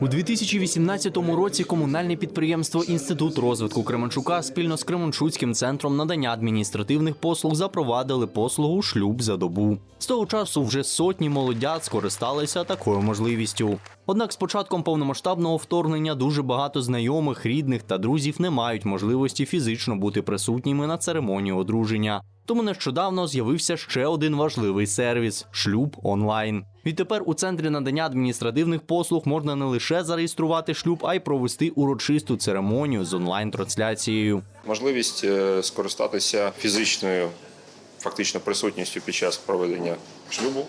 У 2018 році комунальне підприємство Інститут розвитку Кременчука спільно з Кременчуцьким центром надання адміністративних послуг запровадили послугу шлюб за добу. З того часу вже сотні молодят скористалися такою можливістю. Однак з початком повномасштабного вторгнення дуже багато знайомих, рідних та друзів не мають можливості фізично бути присутніми на церемонії одруження. Тому нещодавно з'явився ще один важливий сервіс шлюб онлайн. Відтепер у центрі надання адміністративних послуг можна не лише зареєструвати шлюб, а й провести урочисту церемонію з онлайн-трансляцією. можливість е, скористатися фізичною фактично присутністю під час проведення шлюбу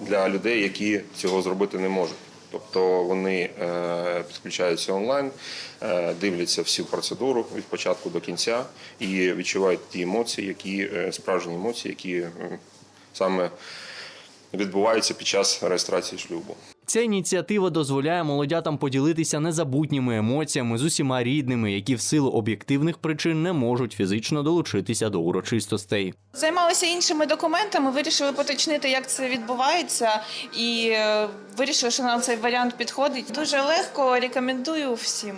для людей, які цього зробити не можуть. Тобто вони е, підключаються онлайн, е, дивляться всю процедуру від початку до кінця і відчувають ті емоції, які е, справжні емоції, які саме відбуваються під час реєстрації шлюбу. Ця ініціатива дозволяє молодятам поділитися незабутніми емоціями з усіма рідними, які в силу об'єктивних причин не можуть фізично долучитися до урочистостей. Займалися іншими документами, вирішили поточнити, як це відбувається, і е, вирішили, що нам цей варіант підходить. Дуже легко рекомендую всім.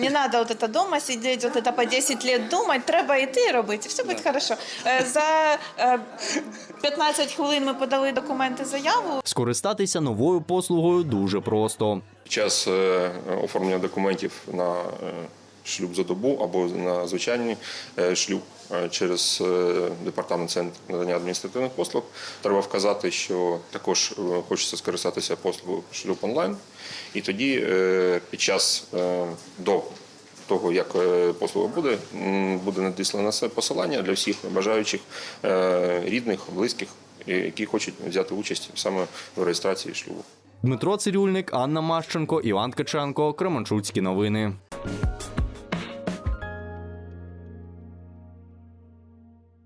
Не треба от это дома сидіти, от это по 10 років думати, треба йти і робити, все буде хорошо. Е, За е, 15 хвилин ми подали документи, заяву. Скористатися новою послугою дуже просто. Під час е, оформлення документів на е, шлюб за добу або на звичайний е, шлюб через департамент центру надання адміністративних послуг треба вказати, що також хочеться скористатися послугою шлюб онлайн, і тоді під час до того, як послуга буде, буде надіслане посилання для всіх бажаючих рідних, близьких, які хочуть взяти участь саме в реєстрації шлюбу. Дмитро Цирюльник, Анна Мащенко, Іван Каченко, Кременчуцькі новини.